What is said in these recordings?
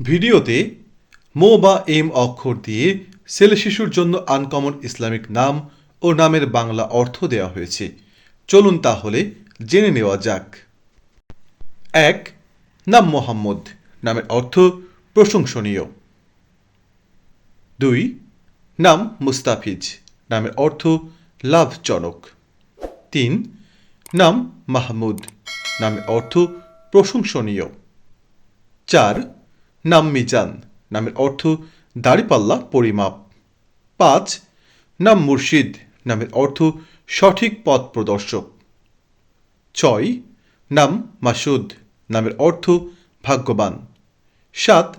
ভিডিওতে মো বা এম অক্ষর দিয়ে ছেলে শিশুর জন্য আনকমন ইসলামিক নাম ও নামের বাংলা অর্থ দেওয়া হয়েছে। চলুন তাহলে জেনে নেওয়া যাক। এক, নাম মোহাম্মদ নামের অর্থ প্রশংসনীয়। দুই, নাম মুস্তাফিজ নামের অর্থ লাভজনক। তিন, নাম মাহমুদ নামের অর্থ প্রশংসনীয়। চার নাম মিজান নামের অর্থ দাড়িপাল্লা, পরিমাপ। পাঁচ নাম মুর্শিদ নামের অর্থ সঠিক পথ প্রদর্শক। ছয় নাম মাসুদ নামের অর্থ ভাগ্যবান। সাত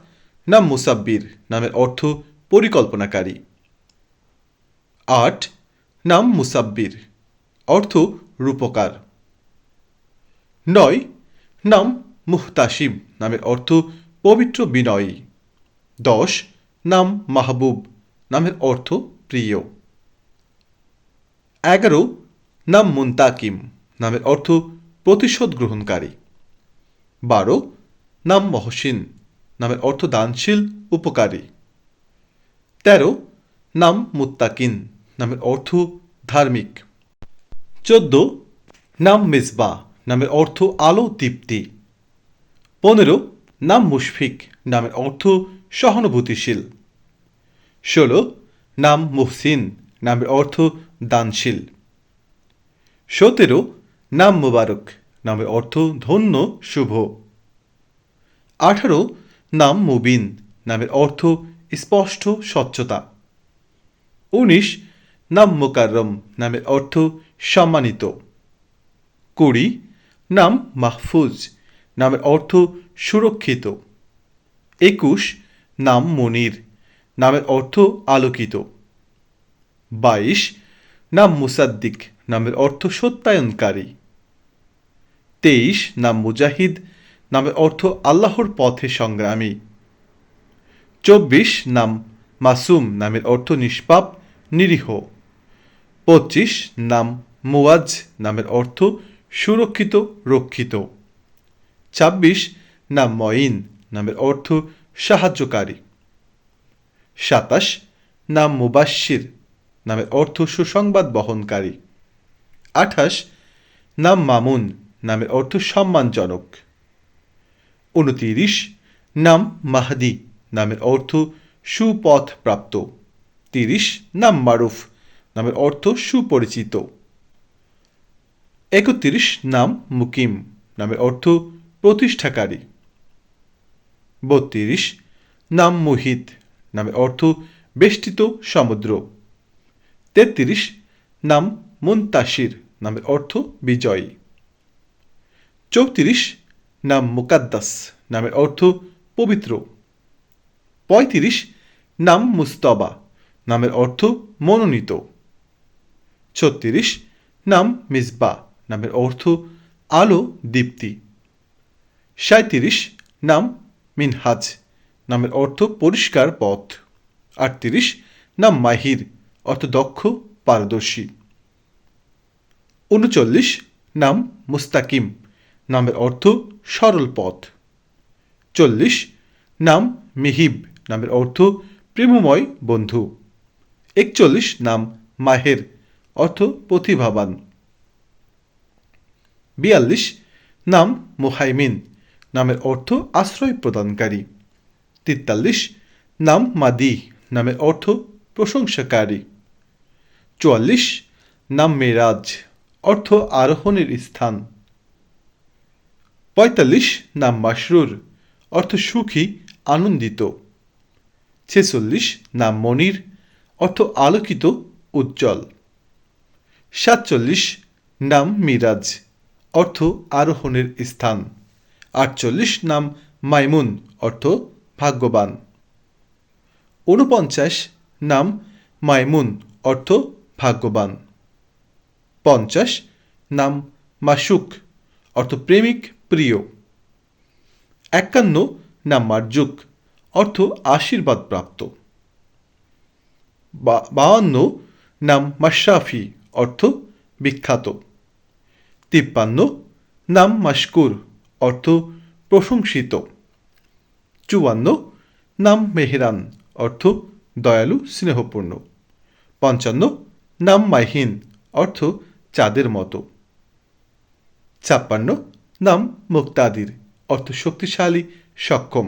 নাম মুসাব্বির নামের অর্থ পরিকল্পনাকারী। আট নাম মুসাব্বির অর্থ রূপকার। নয় নাম মুহতাসিম নামের অর্থ পবিত্র বিনয়ী। দশ, নাম মাহবুব। নামের অর্থ প্রিয়। এগারো, নাম মুন্তাকিম। নামের অর্থ প্রতিশোধ গ্রহণকারী। বারো, নাম মহসিন। নামের অর্থ দানশীল, উপকারী। তেরো, নাম মুত্তাকিন। নামের অর্থ ধার্মিক। চোদ্দ, নাম মেজবা নামের অর্থ আলো দীপ্তি পনেরো নাম মুশফিক নামের অর্থ সহানুভূতিশীল। ষোলো, নাম মুহসিন নামের অর্থ দানশীল। সতেরো, নাম মুবারক নামের অর্থ ধন্য, শুভ। আঠারো, নাম মুবিন নামের অর্থ স্পষ্ট, স্বচ্ছতা। উনিশ, নাম মোকাররম নামের অর্থ সম্মানিত। কুড়ি, নাম মাহফুজ নামের অর্থ সুরক্ষিত। একুশ, নাম মনির, নামের অর্থ আলোকিত। বাইশ, নাম মুসাদ্দিক, নামের অর্থ সত্যায়নকারী। তেইশ, নাম মুজাহিদ, নামের অর্থ আল্লাহর পথে সংগ্রামী। চব্বিশ, নাম মাসুম, নামের অর্থ নিষ্পাপ, নিরীহ। পঁচিশ, নাম মুয়াজ নামের অর্থ সুরক্ষিত, রক্ষিত। ছাব্বিশ নাম মঈন, নামের অর্থ সাহায্যকারী। সাতাশ নাম মুবাশির নামের অর্থ সুসংবাদ বহনকারী। আঠাশ নাম মামুন, নামের অর্থ সম্মানজনক। উনতিরিশ নাম মাহদি, নামের অর্থ সুপথ প্রাপ্ত তিরিশ নাম মারুফ, নামের অর্থ সুপরিচিত। একত্রিশ নাম মুকিম, নামের অর্থ প্রতিষ্ঠাকারী। বত্রিশ, নাম মোহিত নামের অর্থ বেষ্টিত সমুদ্র। তেত্রিশ, নাম মুন্তাসির নামের অর্থ বিজয়ী। চৌত্রিশ, নাম মুকাদ্দাস নামের অর্থ পবিত্র। পঁয়ত্রিশ, নাম মুস্তবা নামের অর্থ মনোনীত। ছত্রিশ, নাম মিসবা নামের অর্থ আলো দীপ্তি। সাঁত্রিশ নাম মিনহাজ, নামের অর্থ পরিষ্কার পথ। আটত্রিশ নাম মাহির, অর্থ দক্ষ, পারদর্শী। উনচল্লিশ নাম মুস্তাকিম, নামের অর্থ সরল পথ। চল্লিশ নাম মিহিব, নামের অর্থ প্রেমময় বন্ধু। একচল্লিশ নাম মাহের, অর্থ প্রতিভাবান। বিয়াল্লিশ নাম মুহাইমিন নামের অর্থ আশ্রয় প্রদানকারী। তেতাল্লিশ, নাম মাদি, নামের অর্থ প্রশংসাকারী। চুয়াল্লিশ, নাম মেরাজ, অর্থ আরোহণের স্থান। পঁয়তাল্লিশ, নাম মাসরুর অর্থ সুখী, আনন্দিত। ছেচল্লিশ, নাম মনির, অর্থ আলোকিত, উজ্জ্বল। সাতচল্লিশ, নাম মিরাজ, অর্থ আরোহণের স্থান। আটচল্লিশ নাম মাইমুন, অর্থ ভাগ্যবান। ঊনপঞ্চাশ নাম মাইমুন, অর্থ ভাগ্যবান। পঞ্চাশ নাম মাসুক, অর্থ প্রেমিক, প্রিয়। একান্ন নাম মার্জুক, অর্থ আশীর্বাদ প্রাপ্ত। বাহান্ন নাম মাশরাফি, অর্থ বিখ্যাত। তিপ্পান্ন নাম মাশকুর অর্থ প্রশংসিত। চুয়ান্ন, নাম মেহেরান, অর্থ দয়ালু, স্নেহপূর্ণ। পঞ্চান্ন, নাম মাহিন অর্থ চাঁদের মতো। ছাপ্পান্ন, নাম মুক্তাদির, অর্থ শক্তিশালী, সক্ষম।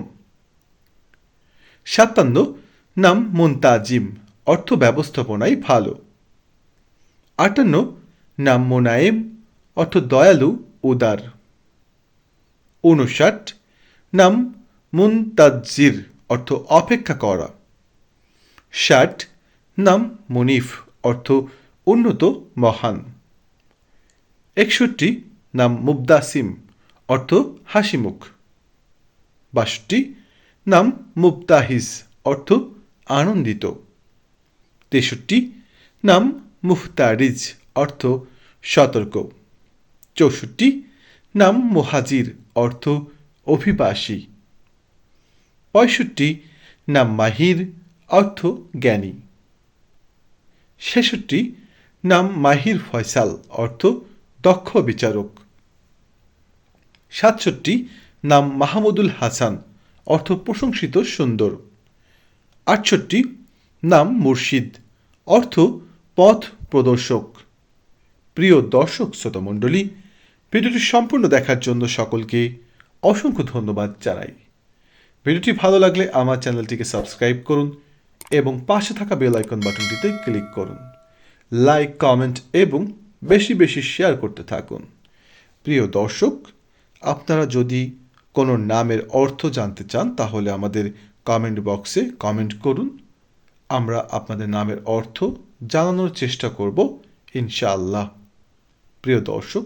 সাতান্ন, নাম মুনতাজিম, অর্থ ব্যবস্থাপনায় ভালো। আটান্ন, নাম মোনায়েম, অর্থ দয়ালু, উদার। উনষাট নাম মুনতাজির অর্থ অপেক্ষা করা। ষাট, নাম মুনিফ, অর্থ উন্নত, মহান। একষট্টি, নাম মুবদাসিম, অর্থ হাসিমুখ। বাষট্টি, নাম মুবতাহিজ, অর্থ আনন্দিত। তেষট্টি, নাম মুফতারিজ, অর্থ সতর্ক। চৌষট্টি নাম মোহাজির অর্থ অভিবাসী। পঁয়ষট্টি, নাম মাহির অর্থ জ্ঞানী। ছেষট্টি, নাম মাহির ফয়সাল অর্থ দক্ষ বিচারক। সাতষট্টি, নাম মাহমুদুল হাসান অর্থ প্রশংসিত সুন্দর। আটষট্টি, নাম মুর্শিদ অর্থ পথ প্রদর্শক। প্রিয় দর্শক, শ্রোতমণ্ডলী ভিডিওটি সম্পূর্ণ দেখার জন্য সকলকে অসংখ্য ধন্যবাদ জানাই। ভিডিওটি ভালো লাগলে আমার চ্যানেলটিকে সাবস্ক্রাইব করুন এবং পাশে থাকা বেল আইকন বাটনটিতে ক্লিক করুন। লাইক, কমেন্ট এবং বেশি বেশি শেয়ার করতে থাকুন। প্রিয় দর্শক, আপনারা যদি কোনো নামের অর্থ জানতে চান, তাহলে আমাদের কমেন্ট বক্সে কমেন্ট করুন। আমরা আপনাদের নামের অর্থ জানানোর চেষ্টা করব, ইনশাআল্লাহ। প্রিয় দর্শক